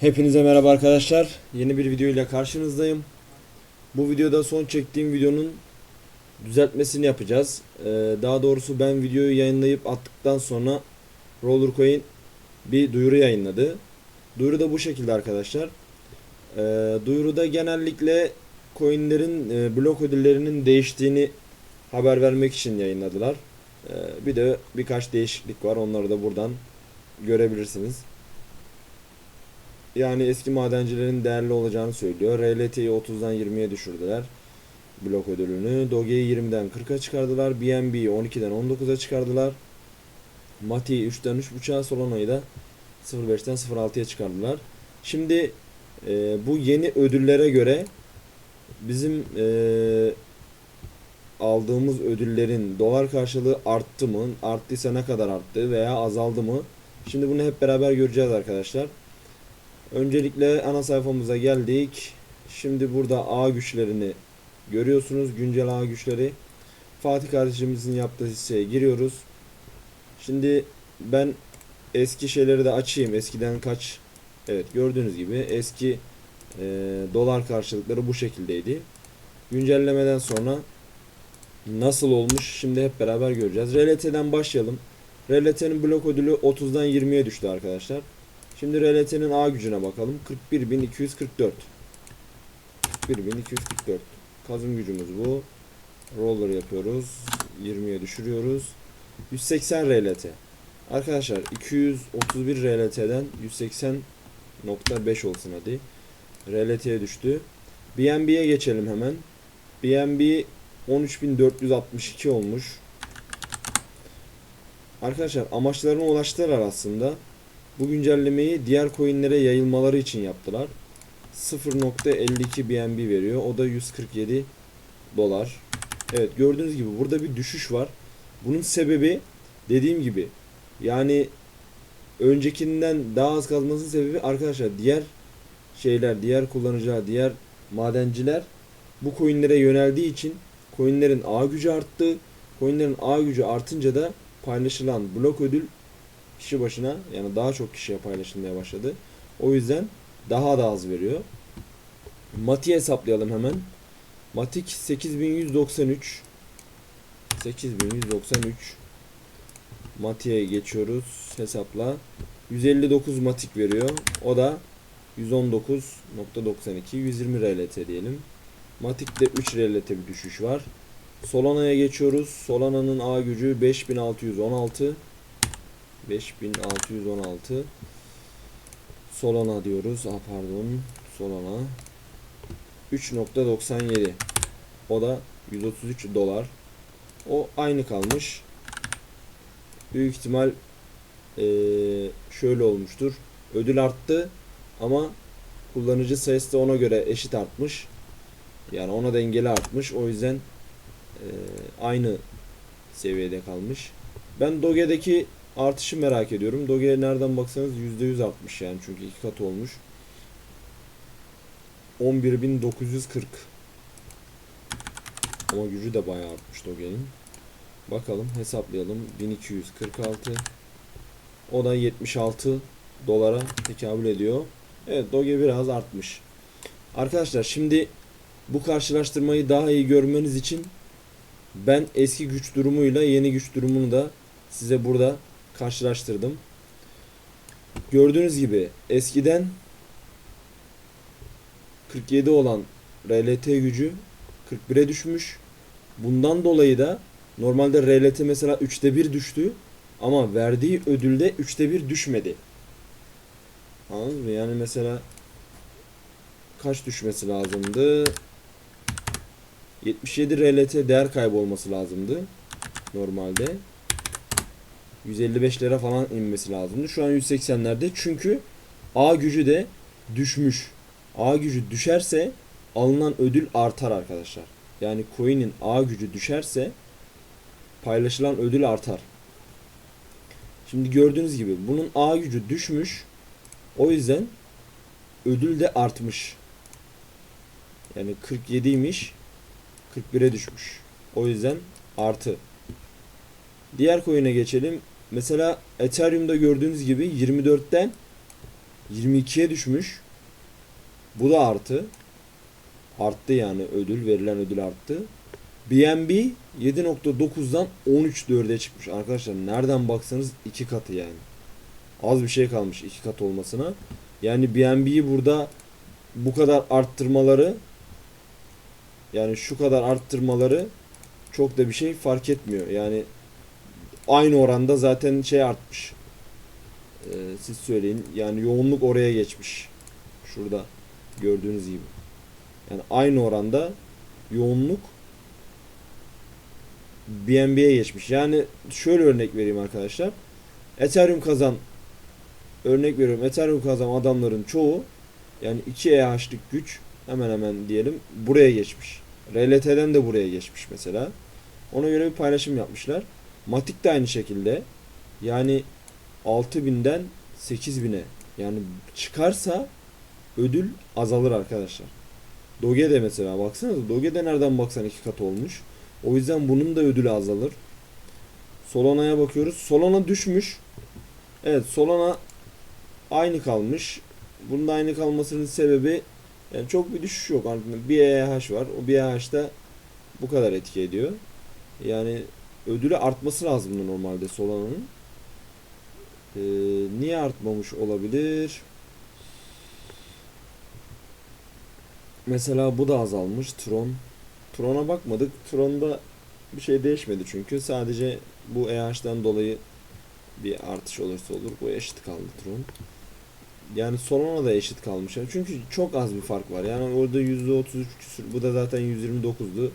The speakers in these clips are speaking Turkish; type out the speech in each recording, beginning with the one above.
Hepinize merhaba arkadaşlar. Yeni bir video ile karşınızdayım. Bu videoda son çektiğim videonun düzeltmesini yapacağız. Ee, daha doğrusu ben videoyu yayınlayıp attıktan sonra Rollercoin bir duyuru yayınladı. Duyuru da bu şekilde arkadaşlar. Ee, duyuruda genellikle coinlerin e, blok ödüllerinin değiştiğini haber vermek için yayınladılar. Ee, bir de birkaç değişiklik var. Onları da buradan görebilirsiniz. Yani eski madencilerin değerli olacağını söylüyor. RLT'yi 30'dan 20'ye düşürdüler. Blok ödülünü. Doge'yi 20'den 40'a çıkardılar. BNB'yi 12'den 19'a çıkardılar. Mati'yi 3'ten 3.5'a Solana'yı da 0.5'ten 0.6'ya çıkardılar. Şimdi e, bu yeni ödüllere göre bizim e, aldığımız ödüllerin dolar karşılığı arttı mı? Arttıysa ne kadar arttı veya azaldı mı? Şimdi bunu hep beraber göreceğiz arkadaşlar. Öncelikle ana sayfamıza geldik. Şimdi burada A güçlerini görüyorsunuz. Güncel A güçleri. Fatih kardeşimizin yaptığı hisseye giriyoruz. Şimdi ben eski şeyleri de açayım. Eskiden kaç Evet gördüğünüz gibi eski e, dolar karşılıkları bu şekildeydi. Güncellemeden sonra nasıl olmuş şimdi hep beraber göreceğiz. RLT'den başlayalım. RLT'nin blok ödülü 30'dan 20'ye düştü arkadaşlar. Şimdi RLT'nin A gücüne bakalım. 41.244. 41.244. Kazım gücümüz bu. Roller yapıyoruz. 20'ye düşürüyoruz. 180 RLT. Arkadaşlar 231 RLT'den 180.5 olsun hadi. RLT'ye düştü. BNB'ye geçelim hemen. BNB 13.462 olmuş. Arkadaşlar amaçlarına ulaştılar aslında. Bu güncellemeyi diğer coinlere yayılmaları için yaptılar. 0.52 BNB veriyor. O da 147 dolar. Evet gördüğünüz gibi burada bir düşüş var. Bunun sebebi dediğim gibi yani öncekinden daha az kalmasının sebebi arkadaşlar diğer şeyler, diğer kullanıcılar, diğer madenciler bu coinlere yöneldiği için coinlerin A gücü arttı. Coinlerin A gücü artınca da paylaşılan blok ödül kişi başına yani daha çok kişiye paylaşılmaya başladı. O yüzden daha da az veriyor. Mati hesaplayalım hemen. Matik 8193 8193 Mati'ye geçiyoruz. Hesapla. 159 Matik veriyor. O da 119.92 120 RLT diyelim. Matik'te 3 RLT bir düşüş var. Solana'ya geçiyoruz. Solana'nın A gücü 5616 5616 Solana diyoruz. Ah pardon. Solana 3.97 O da 133 dolar. O aynı kalmış. Büyük ihtimal eee, şöyle olmuştur. Ödül arttı ama kullanıcı sayısı da ona göre eşit artmış. Yani ona dengeli artmış. O yüzden eee, aynı seviyede kalmış. Ben Doge'deki artışı merak ediyorum. Doge nereden baksanız %100 artmış yani çünkü iki katı olmuş. 11.940 Ama gücü de bayağı artmış Doge'nin. Bakalım hesaplayalım. 1246 O da 76 dolara tekabül ediyor. Evet Doge biraz artmış. Arkadaşlar şimdi bu karşılaştırmayı daha iyi görmeniz için ben eski güç durumuyla yeni güç durumunu da size burada karşılaştırdım. Gördüğünüz gibi eskiden 47 olan RLT gücü 41'e düşmüş. Bundan dolayı da normalde RLT mesela 3'te 1 düştü ama verdiği ödülde 3'te 1 düşmedi. Anladınız mı? Yani mesela kaç düşmesi lazımdı? 77 RLT değer kaybı olması lazımdı normalde. 155 lira falan inmesi lazımdı. Şu an 180'lerde çünkü A gücü de düşmüş. A gücü düşerse alınan ödül artar arkadaşlar. Yani coin'in A gücü düşerse paylaşılan ödül artar. Şimdi gördüğünüz gibi bunun A gücü düşmüş. O yüzden ödül de artmış. Yani 47'ymiş. 41'e düşmüş. O yüzden artı. Diğer coin'e geçelim. Mesela Ethereum'da gördüğünüz gibi 24'ten 22'ye düşmüş. Bu da artı. Arttı yani ödül, verilen ödül arttı. BNB 7.9'dan 13.4'e çıkmış. Arkadaşlar nereden baksanız iki katı yani. Az bir şey kalmış iki kat olmasına. Yani BNB'yi burada bu kadar arttırmaları yani şu kadar arttırmaları çok da bir şey fark etmiyor. Yani aynı oranda zaten şey artmış. Ee, siz söyleyin. Yani yoğunluk oraya geçmiş. Şurada gördüğünüz gibi. Yani aynı oranda yoğunluk BNB'ye geçmiş. Yani şöyle örnek vereyim arkadaşlar. Ethereum kazan örnek veriyorum. Ethereum kazan adamların çoğu yani 2 EH'lik güç hemen hemen diyelim buraya geçmiş. RLT'den de buraya geçmiş mesela. Ona göre bir paylaşım yapmışlar. Matik de aynı şekilde. Yani 6000'den 8000'e yani çıkarsa ödül azalır arkadaşlar. Doge de mesela baksanıza Doge de nereden baksan iki kat olmuş. O yüzden bunun da ödülü azalır. Solana'ya bakıyoruz. Solana düşmüş. Evet Solana aynı kalmış. Bunun da aynı kalmasının sebebi yani çok bir düşüş yok. Bir EH var. O bir EH da bu kadar etki ediyor. Yani ödülü artması lazımdı normalde Solana'nın. Ee, niye artmamış olabilir? Mesela bu da azalmış. Tron. Tron'a bakmadık. Tron'da bir şey değişmedi çünkü. Sadece bu EH'den dolayı bir artış olursa olur. Bu eşit kaldı Tron. Yani Solana da eşit kalmış. Çünkü çok az bir fark var. Yani orada %33 küsür. Bu da zaten 129'du.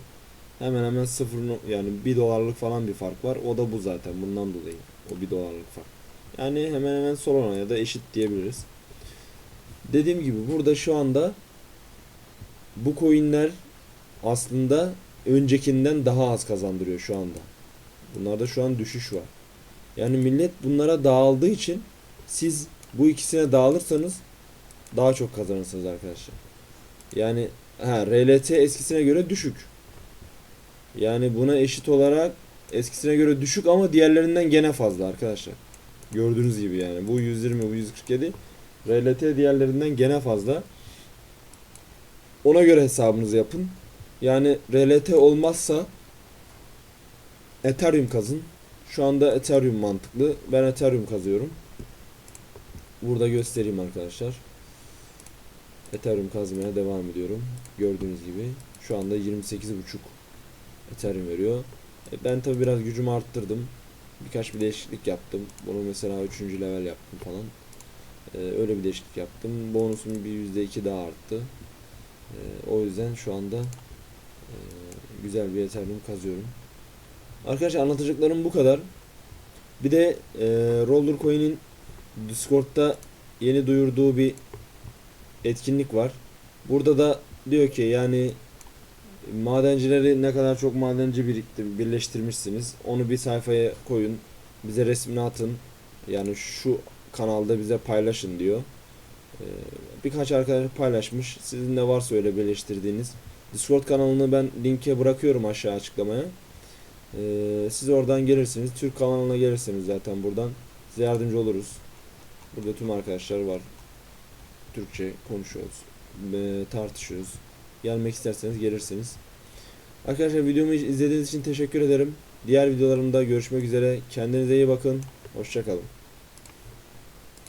Hemen hemen sıfır yani 1 dolarlık falan bir fark var. O da bu zaten. Bundan dolayı. O 1 dolarlık fark. Yani hemen hemen Solana'ya da eşit diyebiliriz. Dediğim gibi burada şu anda bu coinler aslında öncekinden daha az kazandırıyor şu anda. Bunlarda şu an düşüş var. Yani millet bunlara dağıldığı için siz bu ikisine dağılırsanız daha çok kazanırsınız arkadaşlar. Yani ha RLT eskisine göre düşük. Yani buna eşit olarak eskisine göre düşük ama diğerlerinden gene fazla arkadaşlar. Gördüğünüz gibi yani bu 120 bu 147 RLT diğerlerinden gene fazla. Ona göre hesabınızı yapın. Yani RLT olmazsa Ethereum kazın. Şu anda Ethereum mantıklı. Ben Ethereum kazıyorum. Burada göstereyim arkadaşlar. Ethereum kazmaya devam ediyorum. Gördüğünüz gibi şu anda 28.5 Ethereum veriyor. E, Ben tabi biraz gücümü arttırdım. Birkaç bir değişiklik yaptım. Bunu mesela 3. level yaptım falan. E, öyle bir değişiklik yaptım. Bonusum bir %2 daha arttı. E, o yüzden şu anda e, güzel bir Ethereum kazıyorum. Arkadaşlar anlatacaklarım bu kadar. Bir de e, Roller Coin'in Discord'da yeni duyurduğu bir etkinlik var. Burada da diyor ki yani madencileri ne kadar çok madenci biriktir, birleştirmişsiniz. Onu bir sayfaya koyun. Bize resmini atın. Yani şu kanalda bize paylaşın diyor. Ee, birkaç arkadaş paylaşmış. Sizin de varsa öyle birleştirdiğiniz. Discord kanalını ben linke bırakıyorum aşağı açıklamaya. Ee, siz oradan gelirsiniz. Türk kanalına gelirsiniz zaten buradan. Size yardımcı oluruz. Burada tüm arkadaşlar var. Türkçe konuşuyoruz. e, tartışıyoruz. Gelmek isterseniz gelirsiniz. Arkadaşlar videomu izlediğiniz için teşekkür ederim. Diğer videolarımda görüşmek üzere. Kendinize iyi bakın. Hoşçakalın.